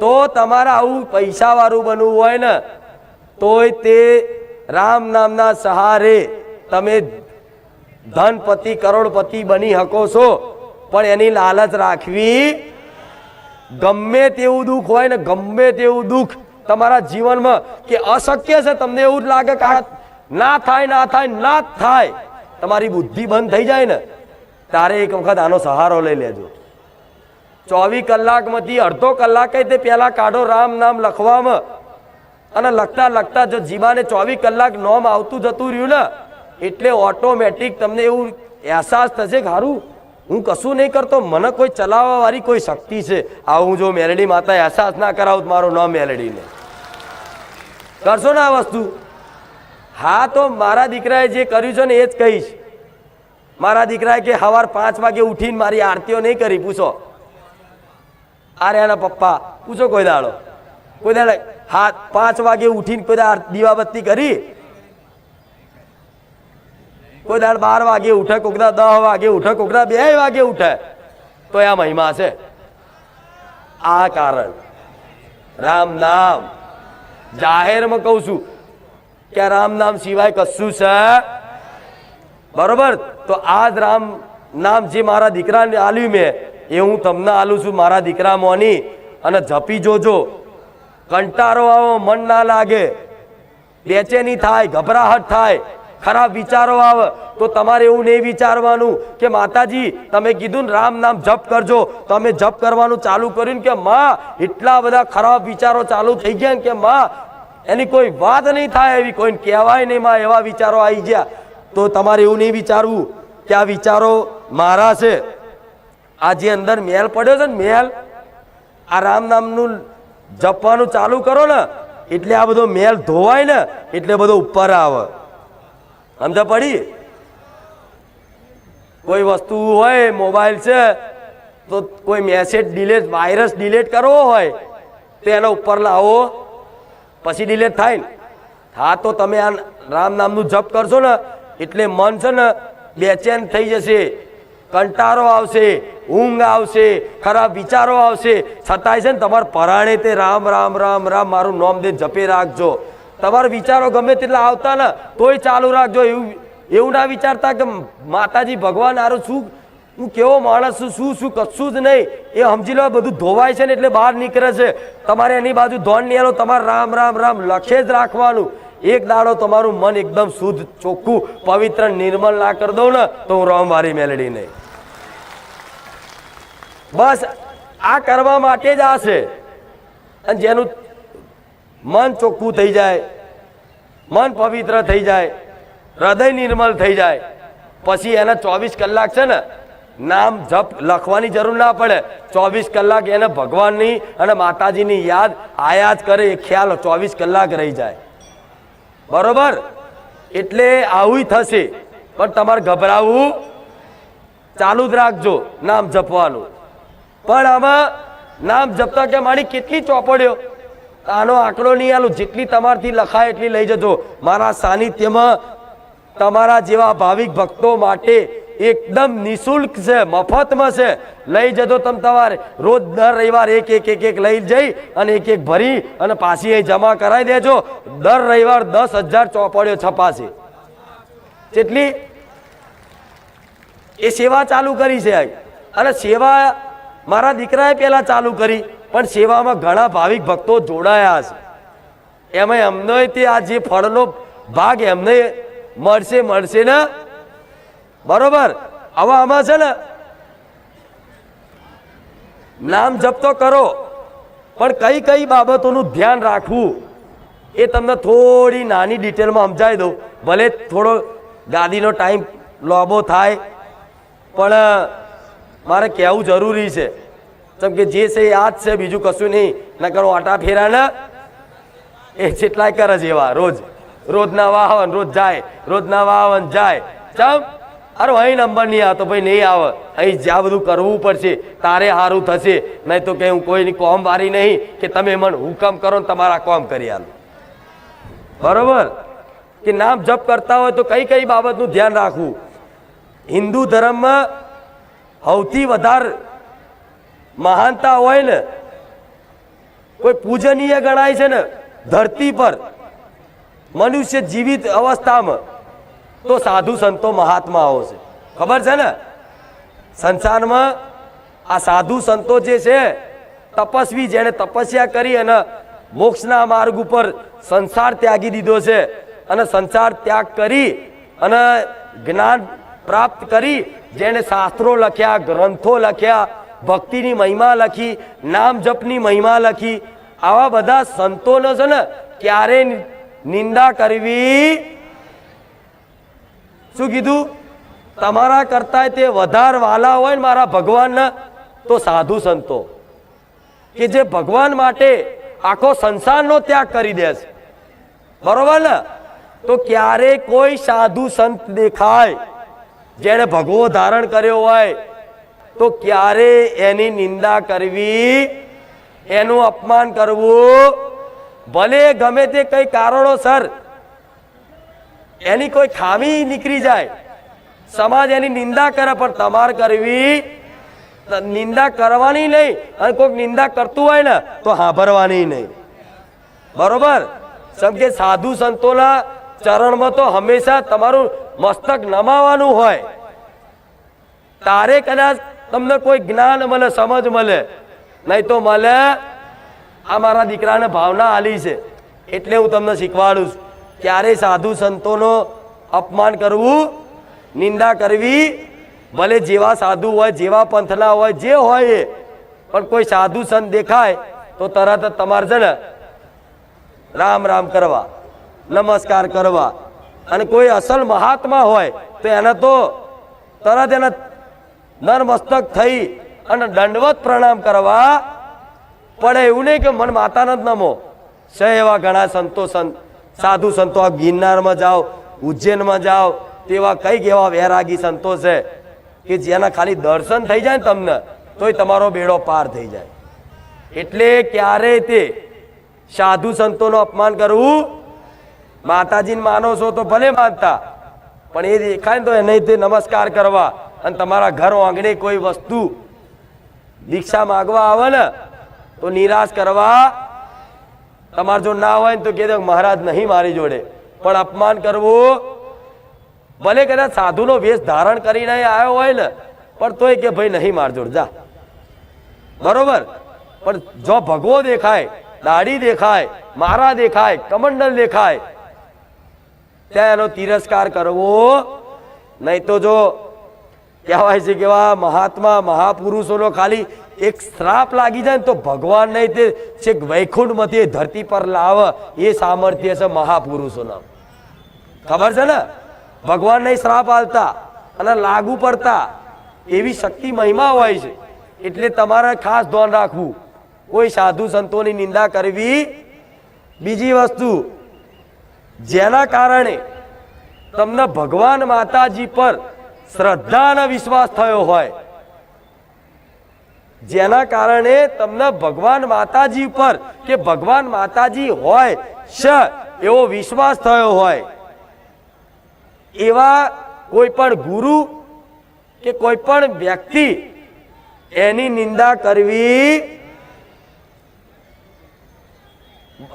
તો તમારે આવું પૈસા વાળું બનવું હોય ને, તોય તે રામ નામના સહારે તમે ધનપતિ, કરોડપતિ બની શકો છો. પણ એની લાલચ રાખવી ગમે તેવું દુઃખ હોય ને, ગમે તેવું દુઃખ તમારા જીવનમાં કે અશક્ય છે, તમને એવું જ લાગે કે ના થાય ના થાય ના થાય. તમારી બુદ્ધિ બંધ થઈ જાય ને, તારે એક વખત આનો સહારો લઈ લેજો. ચોવીસ કલાકમાંથી અડધો કલાકે તે પહેલાં કાઢો રામ નામ લખવામાં. અને લખતા લખતા જો જીવાને ચોવીસ કલાક નોમ આવતું જતું રહ્યું ને, એટલે ઓટોમેટિક તમને એવું અહેસાસ થશે કે હારું, હું કશું નહીં કરતો, મને કોઈ ચલાવવાવાળી કોઈ શક્તિ છે. આવું જો મેલડી માતા અહેસાસ ના કરાવું મારો નામ મેલડીને. કરશો ને આ વસ્તુ? હા તો મારા દીકરાએ જે કર્યું છે ને એ જ કહીશ. મારા દીકરાએ કે સવાર પાંચ વાગે ઉઠીને મારી આરતીઓ નહીં કરી, પૂછો. આરે એના પપ્પા, પૂછો કોઈ દાડો. કોઈ દાડે હાથ પાંચ વાગે ઉઠીને કોઈ દાડ દીવાબત્તી કરી? કોઈ દાડ બાર વાગે ઉઠે કોકડા દસ વાગે ઉઠે કોકડા બે વાગે ઉઠે. તો આ મહિમા છે. આ કારણ. રામ નામ. જાહેરમાં કહું છું કે રામ નામ સિવાય કશું છે. બરોબર? તો આ જ રામ નામ જે મારા દીકરાને આલ્યું મેં એ હું તમને આલું છું મારા દીકરા મોની, અને જપી જોજો, કંટારો આવો, મન ના લાગે. બેચેની થાય, ગભરાહટ થાય, ખરાબ વિચારો આવે, તો તમારે એવું નહીં વિચારવાનું કે માતાજી, તમે કીધું ને રામ નામ જપ કરજો તો અમે જપ કરવાનું ચાલુ કર્યું કે માં, એટલા બધા ખરાબ વિચારો ચાલુ થઈ ગયા કે માં, એની કોઈ વાત નહીં થાય એવી, કોઈને કહેવાય નહીં માં, એવા વિચારો આવી ગયા. તો તમારે એવું નહીં વિચારવું કે આ વિચારો મારા છે. આ જે અંદર મેલ પડ્યો છે ને મેલ, આ રામ નામનું જપવાનું ચાલુ કરો ને, એટલે આ બધો મેલ ધોવાય ને, એટલે બધો ઉપર આવે. સમજા પડી. કોઈ વસ્તુ હોય, મોબાઈલ છે, તો કોઈ મેસેજ ડિલેટ વાયરસ ડિલેટ કરવો હોય, તો એના ઉપર લાવો. પછી ડિલેટ થાય ને. હા, તો તમે આ રામ નામનું જપ કરશો ને, એટલે મન છે ને બેચેન થઈ જશે. કંટારો આવશે, ઊંઘ આવશે, ખરાબ વિચારો આવશે. છતાંય છે ને તમારા પરાણે તે રામ રામ રામ રામ મારું નામ દે જપે રાખજો. તમારા વિચારો ગમે તેટલા આવતા ને, તોય ચાલુ રાખજો. એવું એવું ના વિચારતા કે માતાજી ભગવાન આરું શું, હું કેવો માણસ છું, શું શું, કશું જ નહીં. એ સમજી લો બધું ધોવાય છે ને એટલે બહાર નીકળે છે. તમારે એની બાજુ ધોન નહીં તમારે રામ રામ રામ લખે જ રાખવાનું. એક દાડો તમારું મન એકદમ શુદ્ધ, ચોખ્ખું, પવિત્ર, નિર્મલ ના કરી દઉં ને, તો હું રોમ વારી મેલડી નહીં બસ આ કરવા માટે જ આ છે. અને જેનું મન ચોખ્ખું થઈ જાય, મન પવિત્ર થઈ જાય, હૃદય નિર્મલ થઈ જાય, પછી એને ચોવીસ કલાક છે ને નામ જપ લખવાની જરૂર ના પડે. ચોવીસ કલાક એને ભગવાનની અને માતાજીની યાદ આયા જ કરે, એ ખ્યાલ ચોવીસ કલાક રહી જાય. બરોબર? એટલે આવું થશે. પણ તમારે ગભરાવું. ચાલુ જ રાખજો, નામ જપવાનું. પણ આમાં નામ જપતા કે મારી કેટલી ચોપડ્યો આનો આંકડો નહીં, આલું જેટલી તમારથી લખાય એટલી લઈ જજો. મારા સાનિધ્યમાં તમારા જેવા ભાવિક ભક્તો માટે એકદમ નિશુલ્ક છે, મફતમાં છે. લઈ જજો તમે તમારે. રોજ દર રવિવાર એક એક એક એક લઈ જઈ અને એક એક ભરી અને પાછી એ જમા કરાવી દેજો. દર રવિવાર દસ હજાર ચોપડીઓ છપાશે. જેટલી એ સેવા ચાલુ કરી છે અને સેવા મારા દીકરાએ પહેલાં ચાલુ કરી, પણ સેવામાં ઘણા ભાવિક ભક્તો જોડાયા છે. એમાં એમને તે આ જે ફળનો ભાગ એમને મળશે મળશે ને? બરોબર? હવે આમાં છે ને, નામ જપ તો કરો, પણ કઈ કઈ બાબતોનું ધ્યાન રાખવું, એ તમને થોડી નાની ડિટેલમાં સમજાવી દઉં. ભલે થોડો ગાદીનો ટાઈમ લોબો થાય, પણ મારે કહેવું જરૂરી છે. કેમ કે જે છે એ આ જ છે, બીજું કશું નહીં. ના કરો આટા ફેરા ને એ જેટલાય કરે છે એવા, રોજ. રોજના વાહન, રોજ જાય. રોજના વાહન જાય. ચમ, અરે અહીં નંબર નહીં આવતો, ભાઈ નહીં આવે. અહીં જ્યાં બધું કરવું પડશે. તારે સારું થશે. નહીં તો કે હું કોઈની કોમ વારી નહીં કે તમે મને હુકમ કરો ને તમારા કોમ કરી આલો. બરોબર? કે નામ જપ કરતા હોય તો કઈ કઈ બાબતનું ધ્યાન રાખવું? હિન્દુ ધર્મમાં સૌથી વધારે મહાનતા હોય ને, કોઈ પૂજનીય ગણાય છે ને, ધરતી પર મનુષ્ય જીવિત અવસ્થામાં, તો સાધુ સંતો મહાત્માઓ છે. ખબર છે ને? સંસારમાં આ સાધુ સંતો જે છે, તપસ્વી જેણે તપસ્યા કરી અને મોક્ષના માર્ગ ઉપર સંસાર ત્યાગી દીધો છે અને સંસાર ત્યાગ કરી અને જ્ઞાન પ્રાપ્ત કરી, જેણે શાસ્ત્રો લખ્યા, ગ્રંથો લખ્યા, ભક્તિની મહિમા લખી, નામ જપની મહિમા લખી. આવા બધા સંતોનો છે ને, ક્યારે નિંદા કરવી? શું કીધું? તમારા કરતા તે વધાર વાલા હોય ને મારા ભગવાનના, તો સાધુ સંતો. કે જે ભગવાન માટે આખો સંસારનો ત્યાગ કરી દે છે. બરોબર ને? તો ક્યારે કોઈ સાધુ સંત દેખાય? જેણે ભગવો ધારણ કર્યો હોય, તો ક્યારે એની નિંદા કરવી? એનું અપમાન કરવું? ભલે ગમે તે કઈ કારણોસર એની કોઈ ખામી નીકળી જાય, સમાજ એની નિંદા કરે, પણ તમારે કરવી? નિંદા કરવાની નહીં, અને કોઈક નિંદા કરતું હોય ને, તો સાંભળવાની નહીં. બરોબર? સમજે સાધુ સંતોના ચરણમાં તો હંમેશા તમારું મસ્તક નમાવાનું હોય. તારે કદાચ તમને કોઈ જ્ઞાન મળે, સમજ મળે, નહીં તો મળે, આ મારા દીકરાને ભાવના આલી છે. એટલે હું તમને શીખવાડું છું. ક્યારે સાધુ સંતોનો અપમાન કરવું, નિંદા કરવી, ભલે જેવા સાધુ હોય, જેવા પંથના હોય, જે હોય એ, પણ કોઈ સાધુ સંત દેખાય, તો તરત જ તમારે છે ને રામ રામ કરવા, નમસ્કાર કરવા અને કોઈ અસલ મહાત્મા હોય, તો એને તો તરત એના નરમસ્તક થઈ અને દંડવત પ્રણામ કરવા પડે એવું નહીં કે મન માતાને જ નમો. છે એવા ઘણા સંતો સાધુ સંતો, આ ગિરનારમાં જાઓ, ઉજ્જૈનમાં જાઓ, તેવા કંઈક એવા વૈરાગી સંતો છે કે જેના ખાલી દર્શન થઈ જાય ને તમને, તોય તમારો બેડો પાર થઈ જાય. એટલે ક્યારે તે સાધુ સંતોનું અપમાન કરવું માતાજીને માનો છો તો ભલે માનતા, પણ એ દેખાય ને તો એને તે નમસ્કાર કરવા અને તમારા ઘર આંગણે કોઈ વસ્તુ દીક્ષા માગવા આવે ને, તો નિરાશ કરવા. તમારે જો ના હોય ને તો કહે દો મહારાજ નહીં મારી જોડે. પણ અપમાન કરવું, ભલે કદાચ સાધુનો વેશ ધારણ કરીને આવ્યો હોય ને, પણ તોય કે ભાઈ નહીં માર જોડ, જા. બરોબર? પણ જો ભગવો દેખાય, દાઢી દેખાય, મારા દેખાય, કમંડલ દેખાય ત્યાં એનો તિરસ્કાર કરવો નહીં તો જો કહેવાય છે કે એવા મહાત્મા, મહાપુરુષોનો ખાલી એક શ્રાપ લાગી જાય ને તો ભગવાન નહીં તે છેક વૈકુંઠમાંથી ધરતી પર લાવે, એ સામર્થ્ય છે મહાપુરુષોના. ખબર છે ને? ભગવાન નહીં શ્રાપ આલતા અને લાગુ પડતા એવી શક્તિ મહિમા હોય છે. એટલે તમારે ખાસ ધ્યાન રાખવું. કોઈ સાધુ સંતોની નિંદા કરવી. બીજી વસ્તુ જેના કારણે તમને ભગવાન માતાજી પર શ્રદ્ધા અને વિશ્વાસ થયો હોય. જેના કારણે તમને ભગવાન માતાજી પર કે ભગવાન માતાજી હોય છે એવો વિશ્વાસ થયો હોય. એવા કોઈ પણ ગુરુ કે કોઈ પણ વ્યક્તિ એની નિંદા કરવી.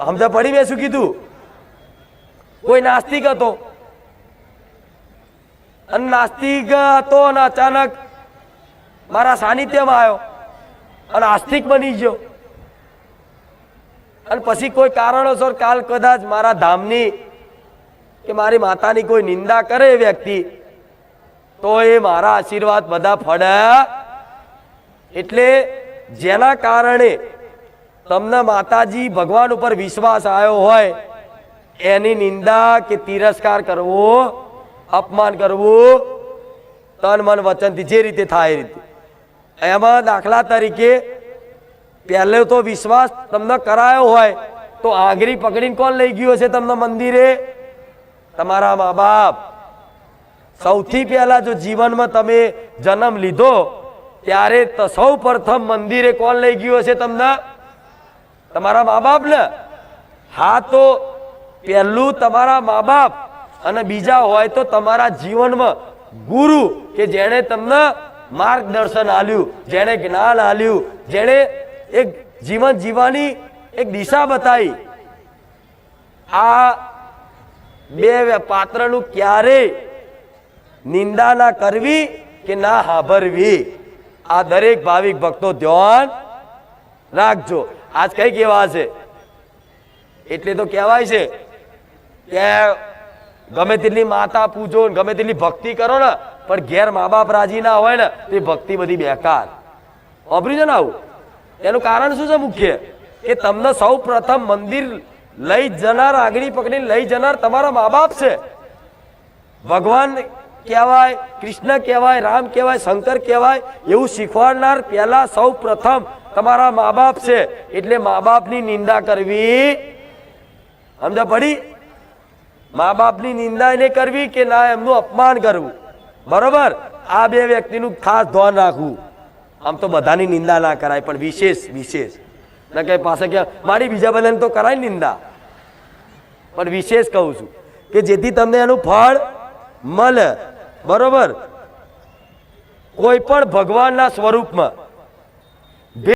સમજા પડી મેં શું કીધું? કોઈ નાસ્તિક હતો? અને નાસ્તિક હતો અને અચાનક મારા સાનિધ્યમાં આવ્યો અને આસ્તિક બની ગયો. અને પછી કોઈ કારણોસર કાલ કદાચ મારા ધામની કે મારી માતાની કોઈ નિંદા કરે વ્યક્તિ, તો એ મારા આશીર્વાદ બધા ફળે. એટલે જેના કારણે તમને માતાજી ભગવાન ઉપર વિશ્વાસ આવ્યો હોય એની નિંદા કે તિરસ્કાર કરવો, અપમાન કરવું, તન મન વચનથી જે રીતે થાય એ રીતે. એમાં દાખલા તરીકે પહેલે તો વિશ્વાસ તમને કરાયો હોય, તો આંગળી પકડીને કોણ લઈ ગયો છે તમને મંદિરે? તમારા મા બાપ સૌથી પહેલા જો જીવનમાં તમે જન્મ લીધો, ત્યારે સૌ પ્રથમ મંદિરે કોણ લઈ ગયો છે તમને? તમારા મા બાપ ને. હા તો પહેલું તમારા મા બાપ અને બીજા હોય તો તમારા જીવનમાં ગુરુ કે જેણે તમને માર્ગદર્શન આલ્યું જેણે જ્ઞાન આલ્યું જેણે એક જીવન જીવવાની એક દિશા બતાવી. આ બે પાત્રનું ક્યારે નિંદા ના કરવી કે ના હાભરવી. આ દરેક ભાવિક ભક્તો ધ્યાન રાખજો. આજ કઈ કેવા છે. એટલે તો કહેવાય છે કે ગમે તેટલી માતા પૂજો ને ગમે તેટલી ભક્તિ કરો ને, પણ ઘેર મા બાપ રાજી ના હોય ને, તે ભક્તિ બધી બેકાર. વાપરી છે ને આવું. એનું કારણ શું છે મુખ્ય? કે તમને સૌ પ્રથમ મંદિર લઈ જનાર, આગળી પકડીને લઈ જનાર તમારા મા બાપ છે. ભગવાન કહેવાય, કૃષ્ણ કહેવાય, રામ કહેવાય, શંકર કહેવાય, એવું શીખવાડનાર પહેલા સૌ પ્રથમ તમારા મા બાપ છે. એટલે મા બાપની નિંદા કરવી. સમજા પડી? મા બાપની નિંદા એને કરવી કે ના, એમનું અપમાન કરવું? બરોબર? આ બે વ્યક્તિનું ખાસ ધ્યાન રાખવું. આમ તો બધાની નિંદા ના કરાય, પણ વિશેષ વિશેષ. ના કે પાસે કે મારી બીજા બધાને તો કરાય નિંદા. પણ વિશેષ કહું છું કે જેથી તમને એનું ફળ મળે બરોબર? કોઈ પણ ભગવાનના સ્વરૂપમાં